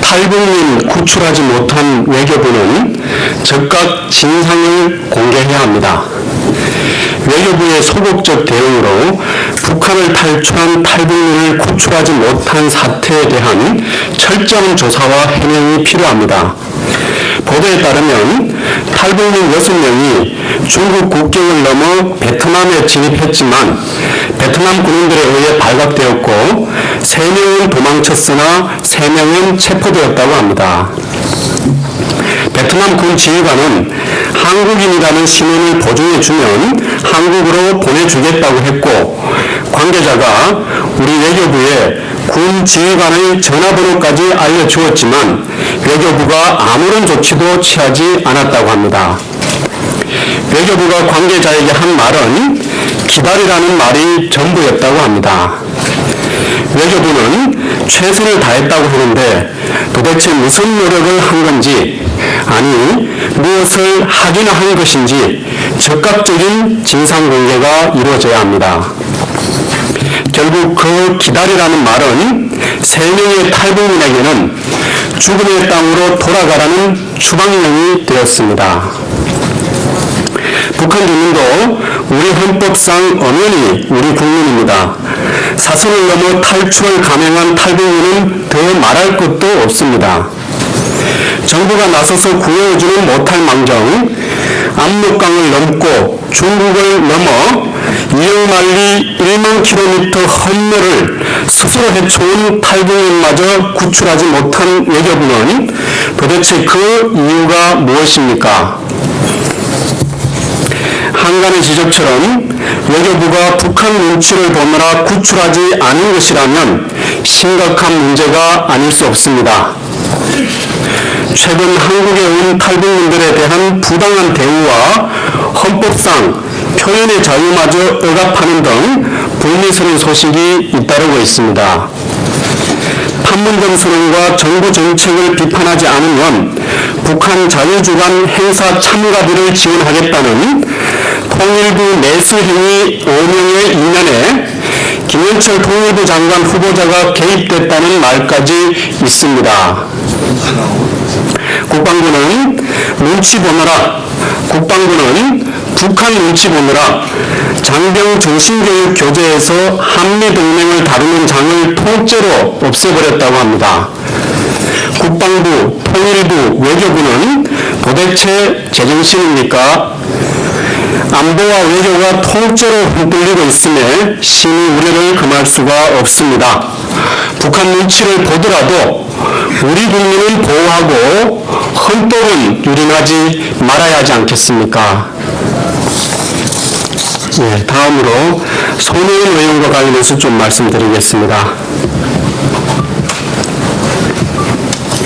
탈북민 구출하지 못한 외교부는 즉각 진상을 공개해야 합니다. 외교부의 소극적 대응으로 북한을 탈출한 탈북민을 구출하지 못한 사태에 대한 철저한 조사와 해명이 필요합니다. 보도에 따르면 탈북민 6명이 중국 국경을 넘어 베트남에 진입했지만 베트남 군인들에 의해 발각되었고 3명은 도망쳤으나 3명은 체포되었다고 합니다. 베트남 군 지휘관은 한국인이라는 신원을 보증해주면 한국으로 보내주겠다고 했고 관계자가 우리 외교부에 군 지휘관의 전화번호까지 알려주었지만 외교부가 아무런 조치도 취하지 않았다고 합니다. 외교부가 관계자에게 한 말은 기다리라는 말이 전부였다고 합니다. 외교부는 최선을 다했다고 하는데 도대체 무슨 노력을 한 건지 아니 무엇을 하기나 한 것인지 적극적인 진상 공개가 이루어져야 합니다. 결국 그 기다리라는 말은 세 명의 탈북민에게는 죽음의 땅으로 돌아가라는 추방령이 되었습니다. 북한 주민도 우리 헌법상 엄연히 우리 국민입니다. 사선을 넘어 탈출을 감행한 탈북민은 더 말할 것도 없습니다. 정부가 나서서 구해주는 못할 망정 압록강을 넘고 중국을 넘어 이영만리 1만 킬로미터 험로를 스스로 헤쳐온 탈북민마저 구출하지 못한 외교부는 도대체 그 이유가 무엇입니까? 한간의 지적처럼 외교부가 북한 눈치를 보느라 구출하지 않은 것이라면 심각한 문제가 아닐 수 없습니다. 최근 한국에 온 탈북민들에 대한 부당한 대우와 헌법상 표현의 자유마저 억압하는 등 불미스러운 소식이 잇따르고 있습니다. 판문점 선언과 정부 정책을 비판하지 않으면 북한 자유주간 행사 참가비를 지원하겠다는 통일부 내수행위 5명의 이면에 김현철 통일부 장관 후보자가 개입됐다는 말까지 있습니다. 국방부는 눈치 보느라 국방부는 북한 눈치 보느라 장병 정신교육 교재에서 한미동맹을 다루는 장을 통째로 없애버렸다고 합니다. 국방부, 통일부, 외교부는 도대체 제정신입니까? 안보와 외교가 통째로 흔들리고 있음에 심히 우려를 금할 수가 없습니다. 북한 눈치를 보더라도 우리 국민을 보호하고 헌법은 유린하지 말아야 하지 않겠습니까? 예, 다음으로 손혜원 의원과 관련해서 좀 말씀드리겠습니다.